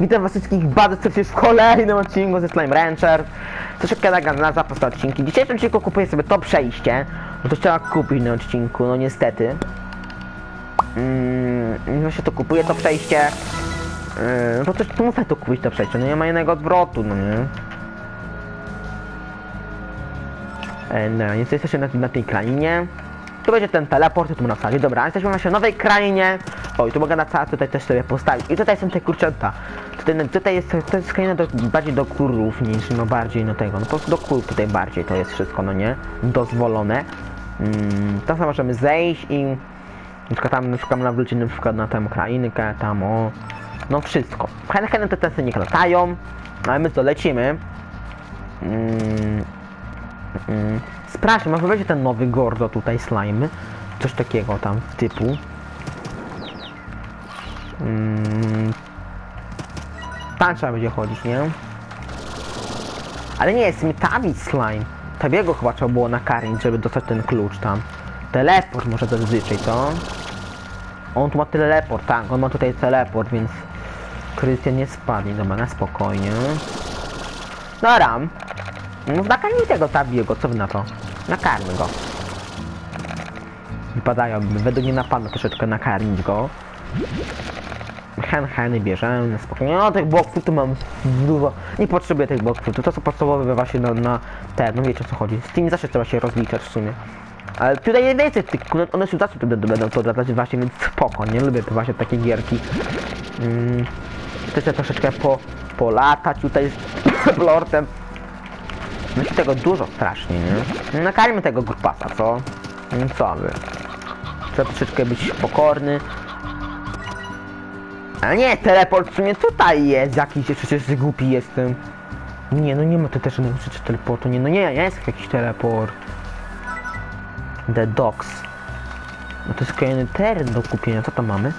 Witam was wszystkich bardzo serdecznie w kolejnym odcinku ze Slime Rancher. Troszeczkę na, na zapas te odcinki. W dzisiejszym odcinku kupuję sobie to przejście. No to trzeba kupić na odcinku, no niestety. Mm, no się to kupuje to przejście. Yy, no to też muszę to kupić to przejście, no nie ma innego odwrotu, no nie. E, no, więc jesteśmy na, na tej krainie. Tu będzie ten teleport, tu na sali. Dobra, jesteśmy w naszej nowej krainie. Oj, tu mogę na całe tutaj też sobie postawić. I tutaj są te kurczęta. Tutaj, no, tutaj jest, to jest kraina do, bardziej do kurów niż no bardziej no tego. No po prostu do kurów tutaj bardziej to jest wszystko, no nie? Dozwolone. Mm, tam sobie możemy zejść i na przykład tam na przykład nawrócić na przykład na tę krainkę, tam o. No wszystko. Fajne te testy niech latają, ale my to lecimy. Mm, Mm. Sprawdźmy, może będzie ten nowy Gordo tutaj slime. Coś takiego tam typu. Mm. Tam trzeba będzie chodzić, nie? Ale nie, jest mi slime. Tabiego chyba trzeba było nakarmić, żeby dostać ten klucz tam. Teleport może zazwyczaj, co? On tu ma teleport, tak, on ma tutaj teleport, więc Krystian nie spadnie, dobra, na spokojnie. No ram. No nakarmij tego Tabiego, co wy na to? Nakarmy go. Wypadają, według mnie napadną troszeczkę nakarmić go. Hen, heny bierzemy, spokojnie. No tych bloków tu mam dużo. Nie potrzebuję tych bloków, to są podstawowe właśnie na, na te, no wiecie o co chodzi. Z tymi zawsze trzeba się rozliczać w sumie. Ale tutaj nie więcej tych, one- one się zawsze będą, będą to dodać właśnie, więc spoko, nie lubię właśnie takie gierki. Mm, trzeba troszeczkę po, polatać tutaj z lortem. I tego dużo strasznie, nie? Nakarmy tego grupasa, co? No co wy? Trzeba troszeczkę być pokorny. A nie, teleport w sumie tutaj jest jakiś, przecież głupi jestem. Nie, no nie ma to też przecież teleportu, nie, no nie, jest jakiś teleport. The Docks. No to jest kolejny teren do kupienia, co tam mamy?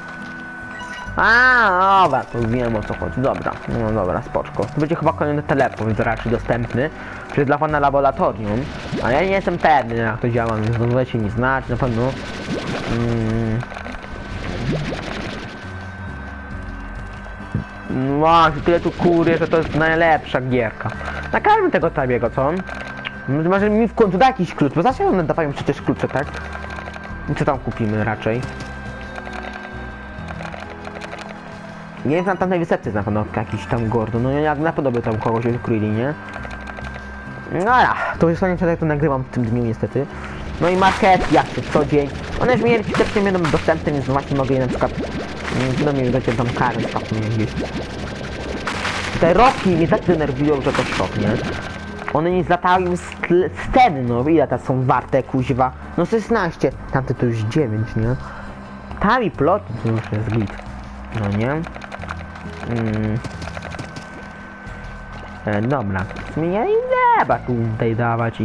A, dobra, to wiem o co chodzi. Dobra, no dobra, spoczko. To będzie chyba kolejny teleport raczej dostępny. Czyli dla pana laboratorium. A ja nie jestem pewny jak to działa, więc zdążycie mi znać, na pewno. Mm. No, tyle tu kury, że to jest najlepsza gierka. Nakarmy tego tabiego, co? Może mi w końcu da jakiś klucz, bo zawsze one dawają przecież klucze, tak? I co tam kupimy raczej? Nie na tamtej jest na pewno jakiś tam Gordon, no jak na by tam kogoś odkryli, nie? No ja, to już nie jak to nagrywam w tym dniu niestety. No i market, jak to co dzień. One już mi też nie będą dostępne, więc właśnie mogę je na przykład... No mi dać tam karę stopnie gdzieś. Te roki mnie tak denerwują, że to szok, nie? One nie zlatają z sceny, no ile te są warte, kuźwa? No 16, tamte to już 9, nie? Tam i plot, to już jest git. No nie? Mm. E, dobra, nie trzeba tutaj dawać.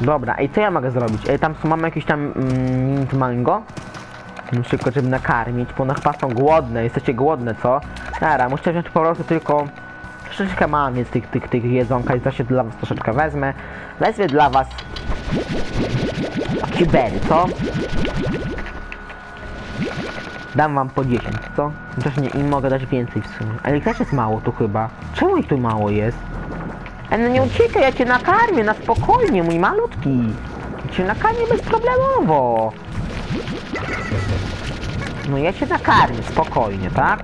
Dobra, i co ja mogę zrobić? Ej, tam są, mamy jakieś tam mm, mango? Przykład, żeby nakarmić, bo one chyba są głodne, jesteście głodne, co? Dobra, muszę wziąć po prostu tylko... Troszeczkę mam więc tych, tych, tych jedzonka i się dla was troszeczkę wezmę. Wezmę dla was... Kibery, co? Dam wam po 10, co? Chociaż nie, im mogę dać więcej w sumie. Ale ich też jest mało tu chyba. Czemu ich tu mało jest? E, no nie uciekaj, ja cię nakarmię, na spokojnie, mój malutki. Ja cię nakarmię bezproblemowo. No ja cię nakarmię, spokojnie, tak?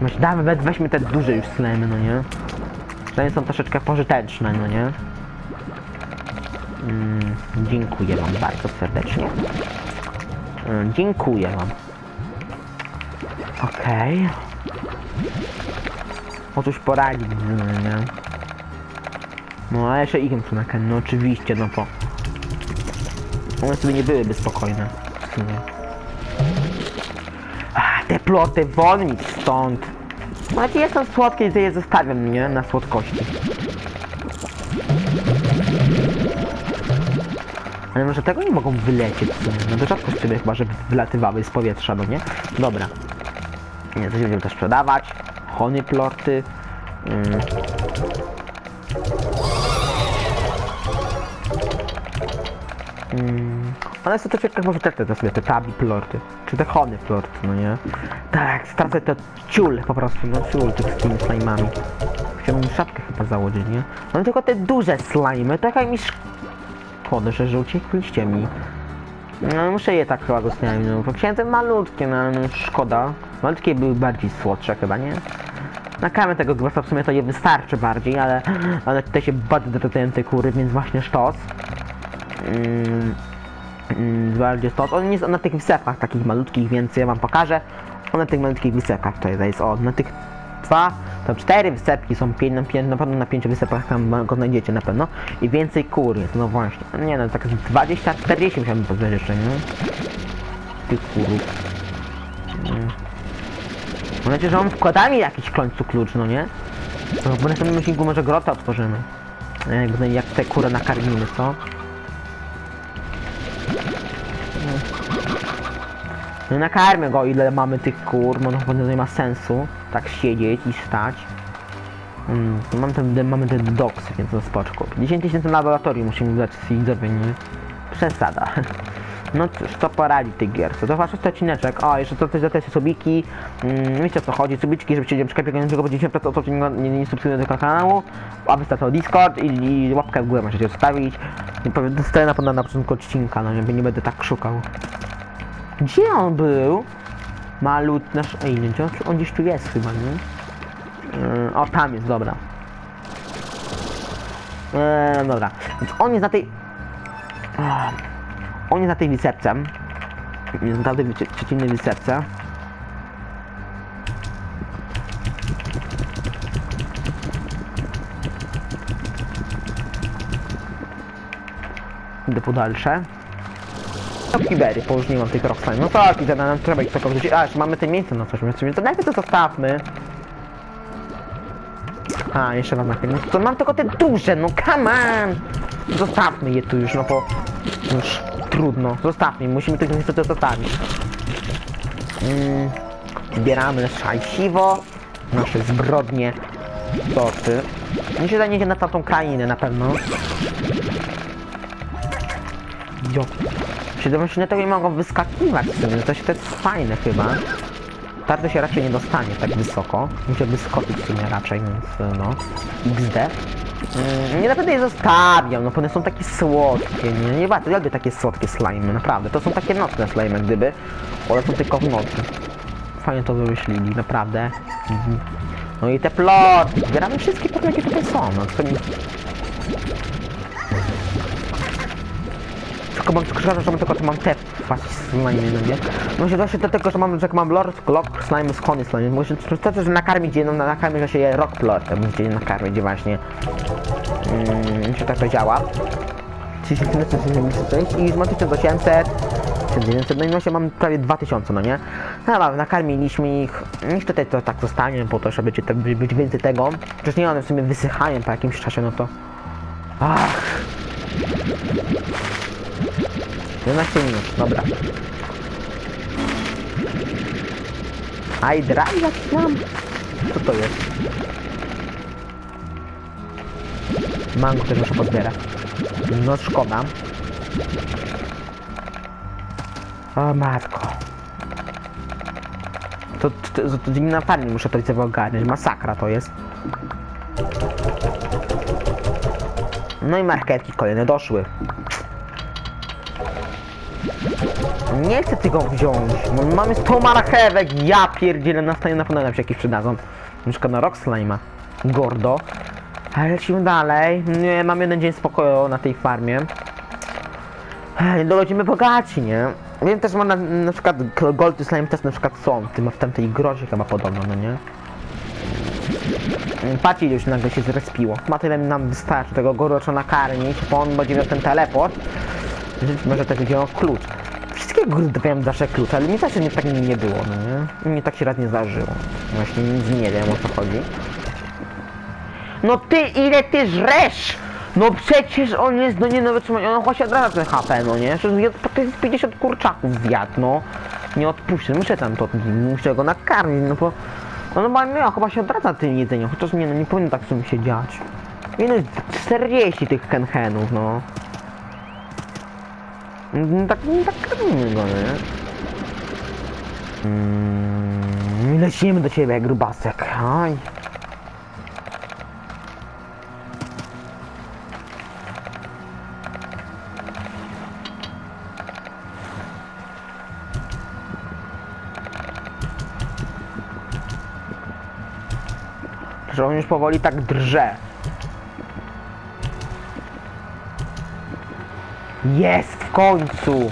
Weź, damy, we- weźmy te duże już slemy, no nie? Te są troszeczkę pożyteczne, no nie? Mm, dziękuję wam bardzo serdecznie. Mm, dziękuję wam. Okej. Otóż poradzi, no nie? No a jeszcze muszę nakarmić, no oczywiście, no bo... One sobie nie byłyby spokojne. W. Ach, te ploty, wolni stąd. Macie, jestem słodkie, to je zostawiam, nie? Na słodkości. Ale może tego nie mogą wylecieć. No to rzadko z ciebie chyba, żeby wylatywały z powietrza, no nie? Dobra. Nie, coś będziemy też sprzedawać. Hony plorty. Mm. Mm, one są też jak też te sobie te tabi plorty, czy te hony plorty, no nie? Tak, stracę to ciul po prostu, no ciul tych z tymi slime'ami. Chciałbym szapkę chyba założyć, nie? Mam tylko te duże slimy, tak jak mi szkoda, że że uciekliście mi. No muszę je tak chyba zostawić, no bo chciałem te malutkie, no no, szkoda. Malutkie były bardziej słodsze chyba, nie? Na kamę tego gwasta w sumie to nie wystarczy bardziej, ale, ale tutaj się bardzo dodają te kury, więc właśnie sztos. Mm, mm, bardziej sztos. On jest na tych wysepach takich malutkich, więc ja wam pokażę. On na tych malutkich wysepach tutaj jest, o, na tych dwa, tam cztery wysepki są pięć, na, pięć, na pewno na pięciu wysepach tam go znajdziecie na pewno. I więcej kur jest, no właśnie. Nie no, tak z 20, 40 musiałbym pozbyć jeszcze, nie? Tych kurów. Mm. Mam nadzieję, że on wkłada mi jakiś w końcu klucz, no nie? Bo na tym myślniku może grotę otworzymy. Jak, jak te kury nakarmimy, co? No nakarmię go, ile mamy tych kur, bo no chyba nie ma sensu tak siedzieć i stać. Mm, to mam ten, mamy te doksy, więc to spoczko. 10 tysięcy laboratorium musimy dać z widzowie, nie? Przesada. No cóż, to poradzi tej gierce. To wasz odcineczek. O, jeszcze to też za te subiki. Mm, wiecie o co chodzi, subiczki, żebyście nie tylko po 10% osób, nie, nie, nie subskrybują tego kanału. A wystarczy Discord i, i łapkę w górę możecie zostawić. I powiem, dostaję na pewno na początku odcinka, no nie, nie będę tak szukał. Gdzie on był? Malut nasz. Ej, nie, gdzie on, gdzieś tu jest chyba, nie? Yy, o, tam jest, dobra. Eee, dobra. Więc on jest na tej. Ah, On jest na tej wysepce. Jest na tej przeciwnej wysepce. Idę po dalsze. No Kibery, bo już nie mam tych rockslime. No tak, idę nam trzeba ich tylko wrzucić. A, jeszcze mamy te miejsce na coś, więc to najpierw to zostawmy. A, jeszcze mam na chwilę. To mam tylko te duże, no come on! Zostawmy je tu już, no bo już trudno. Zostawmy, musimy tych niestety zostawić. Mm, zbieramy nasze hajsiwo, nasze zbrodnie, sorty. Mi się na tamtą krainę na pewno. Jo. Na tego nie mogą wyskakiwać w sumie, to, to jest fajne chyba. Tardy się raczej nie dostanie tak wysoko. Muszę wyskoczyć w sumie raczej, więc no. XD. Mm, nie naprawdę je zostawiam, no bo one są takie słodkie, nie? Nie bardzo lubię takie słodkie slimy, naprawdę. To są takie nocne slimy gdyby. One są tylko w nocy. Fajnie to wymyślili, naprawdę. Mhm. No i te ploty. Zbieramy wszystkie ploty, jakie tutaj są, no co mi... Tylko mam skrzydła, że mam tylko, że mam te właśnie slimy, no nie? Może właśnie dlatego, że mam, że mam lord, lock, slime, z kony slime. Może to też nakarmić jedną, nakarmić, że się je rock musicie je nakarmić właśnie. Mm, czy tak to działa. 3776 i już mam 1800 1900, no i właśnie mam prawie 2000, no nie? No dobra, nakarmiliśmy ich, niech tutaj to tak zostanie, po to, żeby te, być więcej tego. Przecież nie one w sumie wysychają po jakimś czasie, no to... Ach! 11 minut, dobra. I drive mam? Co to jest? Mango też muszę pozbierać. No szkoda. O matko. To, to, to, to na farmie muszę to sobie ogarnąć. Masakra to jest. No i marchewki kolejne doszły. Nie chcę tego wziąć. No, mamy 100 marchewek. Ja pierdzielę na stanie na pewno się jakieś przydadzą. Na na Rock Slime'a. Gordo. Ale lecimy dalej. Nie, mam jeden dzień spokoju na tej farmie. Dochodzimy bogaci, nie? Wiem też, że na, na przykład Gold Slime też na przykład są. Ty ma w tamtej grozie chyba podobno, no nie? Mm, Patrzcie, już nagle się zrespiło. Ma tyle nam wystarczy tego goroczo nakarmić, bo on będzie miał ten teleport. Może tak będzie klucz. Wszystkie góry dają zawsze klucz, ale mi zawsze nie, tak nie było, no nie? Mi tak się raz nie zdarzyło. Właśnie nic nie wiem o co chodzi. No ty, ile ty żresz? No przecież on jest, no nie no on właśnie od razu ten HP, no nie? Przecież ja- to jest 50 kurczaków zjadł, no. Nie odpuszczę, muszę tam to, muszę go nakarmić, no bo... No normalnie ja chyba się odradza tym jedzeniem, chociaż nie no, nie powinno tak w sumie się dziać. No, 40 tych kenhenów, no. Mm, Tak, tak robimy go, nie? Mm, lecimy do ciebie, grubasek. Oj. Że on już powoli tak drże. Jest w końcu!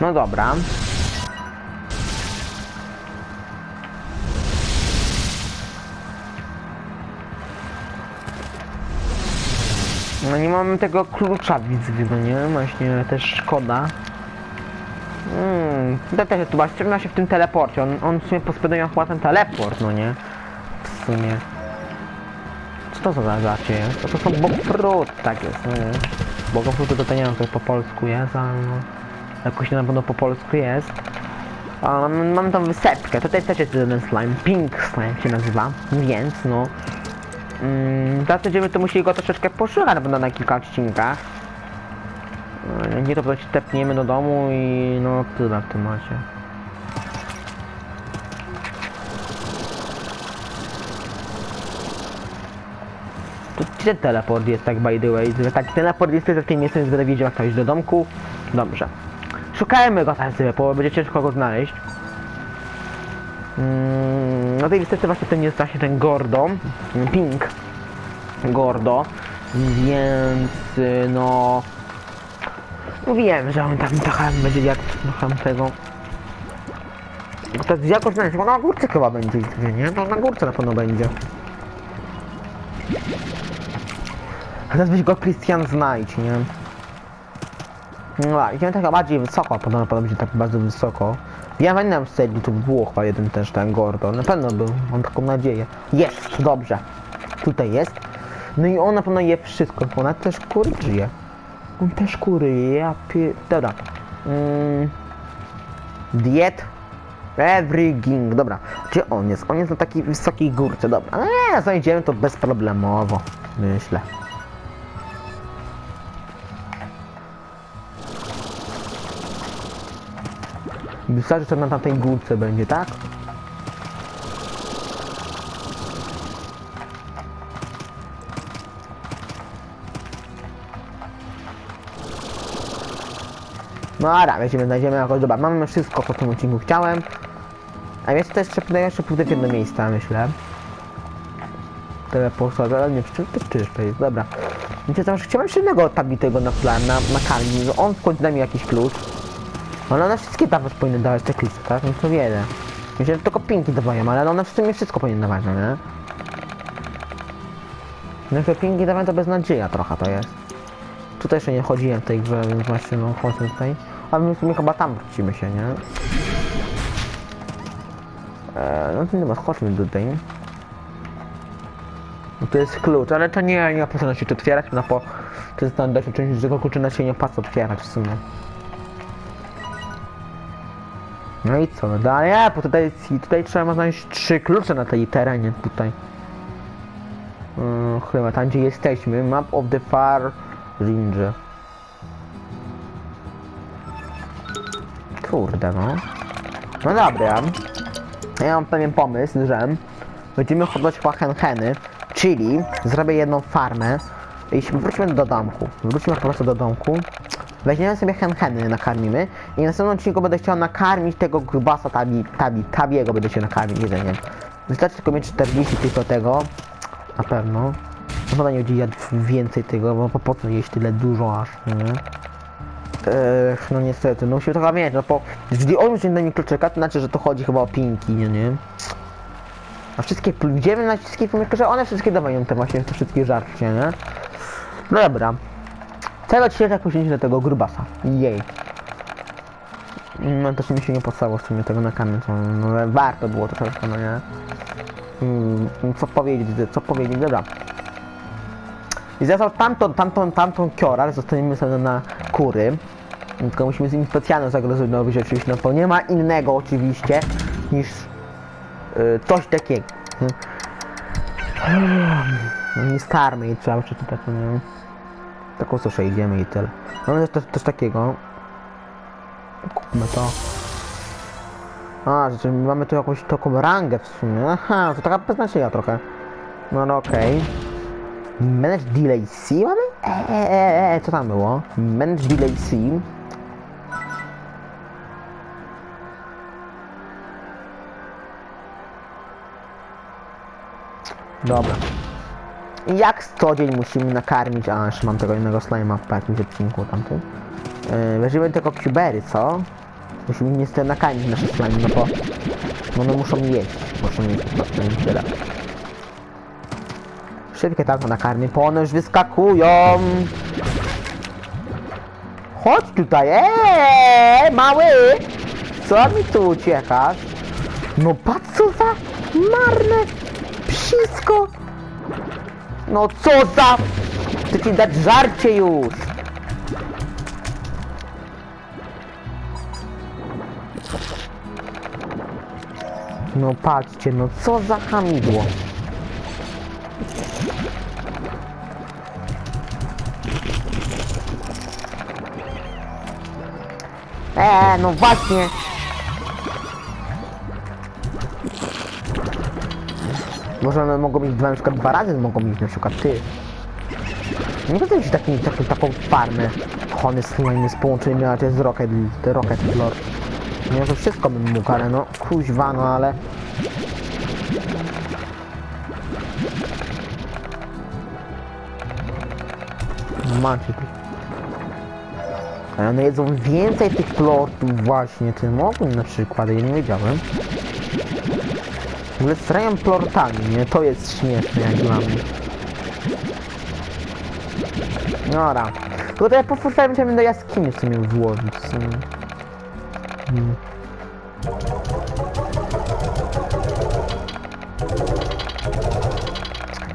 No dobra. No nie mamy tego klucza widzę, no nie? Właśnie też szkoda. Hmm, to też tu właśnie się w tym teleporcie. On, on w sumie pospęduje chyba ten teleport, no nie? W sumie. Co to za zacie jest? To, to są bogfrut, tak jest, no nie? Bogofruty to, to nie wiem, jak po polsku jest, ale no... Jakoś na pewno po polsku jest. A, mam, mam tą wysepkę, tutaj też jest jeden slime, pink slime się nazywa, więc no... Mm, teraz będziemy to musieli go troszeczkę poszukać na pewno na kilka odcinkach. No, Nie to po prostu tepniemy do domu i no tyle w temacie. To gdzie teleport jest tak by the way? Tak teleport jest też w tym miejscu, więc będę wiedział jak to iść do domku. Dobrze. Szukajmy go teraz bo będzie ciężko go znaleźć. Mm, no tej niestety właśnie ten jest właśnie ten Gordo, Pink Gordo, więc no... Mówiłem, że on tam trochę będzie jak trochę tego... To jakoś znaleźć, bo na górce chyba będzie, nie? No na górce na pewno będzie. Teraz byś go Christian znajdź, nie? No, idziemy tak bardziej wysoko, podobno podobno będzie tak bardzo wysoko. Ja pamiętam z tu było chyba jeden też ten Gordon, na pewno był, mam taką nadzieję. Jest, dobrze. Tutaj jest. No i on na pewno je wszystko, bo ona też kury żyje. On też kury je, ja pie... Dobra. Mm. Diet. Everything, dobra. Gdzie on jest? On jest na takiej wysokiej górce, dobra. Nie, znajdziemy to bezproblemowo, myślę. Wystarczy, że na tamtej górce będzie, tak? No dobra, weźmiemy, znajdziemy jakoś, dobra, mamy wszystko po tym odcinku chciałem. A jeszcze to jeszcze, to jeszcze pójdę w jedno miejsce, myślę. Teleport, ale nie, czy to czyż to jest, dobra. Wiecie co, chciałem jeszcze jednego tabitego na plan, na, na że on w końcu da mi jakiś klucz. Ale one wszystkie dawać powinny dawać te klisy, tak? No to wiele. Myślę, że tylko pinki dawają, ale one w sumie wszystko powinny dawać, no nie? No jak pinki dawają to beznadzieja trochę to jest. Tutaj jeszcze nie chodziłem tej grze, więc właśnie no chodzę tutaj. A my w sumie chyba tam wrócimy się, nie? Eee, no to nie ma, chodźmy tutaj. No to jest klucz, ale to nie, nie opłaca się to otwierać, no po... To jest tam doświadczenie, że tego klucza się nie opłaca otwierać w sumie. No i co, no dalej, a, bo tutaj, tutaj trzeba znaleźć trzy klucze na tej terenie tutaj. Yy, chyba tam gdzie jesteśmy, map of the far range. Kurde no. No dobra. Ja mam pewien pomysł, że będziemy hodować chyba henheny, czyli zrobię jedną farmę i wróćmy do domku. Wróćmy po prostu do domku. Weźmiemy sobie henheny, nakarmimy i na następnym odcinku będę chciał nakarmić tego grubasa tabi, tabi, tabiego będę się nakarmić jedzeniem. Wystarczy tylko mieć 40 tylko tego, na pewno. Na pewno nie będzie jadł więcej tego, bo po- po co jeść tyle dużo aż, nie? Ech, no niestety, no musimy trochę mieć, no bo jeżeli on już nie da mi kluczyka, to znaczy, że to chodzi chyba o pinki, nie, nie? A wszystkie, idziemy na wszystkie filmiki, że one wszystkie dawają te właśnie, te wszystkie żarcie, nie? No dobra. Cały odcinek poświęcić do tego grubasa. Jej. No też mi się nie podstało w sumie tego na kamień, to no, ale warto było troszeczkę, no nie? Mm, co powiedzieć, co powiedzieć, dobra. I został tamtą, tamtą, tamtą kiora, ale zostaniemy sobie na kury. Tylko musimy z nim specjalną zagrożę robić oczywiście, no bo nie ma innego oczywiście niż y, coś takiego. No nie skarmy i trzeba przeczytać, no nie? Taką suszę idziemy i tyle. No jest też, też takiego. Kupmy to. A, że mamy tu jakąś taką rangę w sumie. Aha, to taka beznadziejna trochę. No no okej. Manage Delay C mamy? Eee, eee, co tam było? Manage Delay C. Dobra. Jak co dzień musimy nakarmić, a jeszcze mam tego innego slajma w jakimś odcinku tamtym. Yy, weźmiemy tylko cubery, co? Musimy niestety nakarmić nasze slime, no bo one muszą jeść, muszą jeść po prostu i tyle. Szybkie tak nakarmię, bo one już wyskakują. Chodź tutaj, eee, mały! Co mi tu uciekasz? No patrz co za marne psisko! No co za... Chcę ci dać żarcie już! No patrzcie, no co za hamidło. Eee, no właśnie. Może one mogą mieć dwa, na przykład dwa razy mogą mieć na przykład ty. Nie chcę mieć taki, taki, taką farmę. Hony slime z połączeniem, ale to jest Rocket, to Rocket Lord. Nie, to wszystko bym mógł, ale no, kuźwa, no ale... Macie tu. Ale one jedzą więcej tych plortów właśnie, ty mogłem na przykład, ja nie wiedziałem. W ogóle strają plortami, nie? To jest śmieszne jak dla mnie. Dobra. Tylko to ja pofuszałem, chciałbym do jaskini w sumie włożyć. Hmm.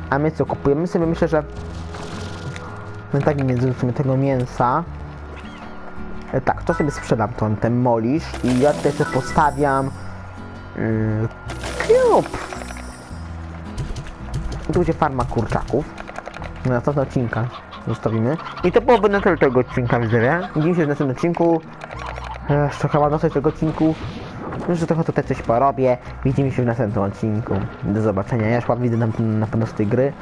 A my co, kupujemy sobie, myślę, że my tak w sumie tego mięsa. E, tak, to sobie sprzedam tą, ten molisz i ja tutaj sobie postawiam yy, Cube. Tu będzie farma kurczaków. Na następnym odcinka zostawimy. I to byłoby na tyle tego odcinka, widzowie. Widzimy się w następnym odcinku. E, Jeszcze chyba dosyć tego odcinku. Już trochę tutaj coś porobię. Widzimy się w następnym odcinku. Do zobaczenia. Ja już widzę na, na pewno z tej gry.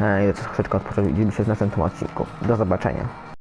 E, I to troszeczkę odpocząć. Widzimy się w następnym odcinku. Do zobaczenia.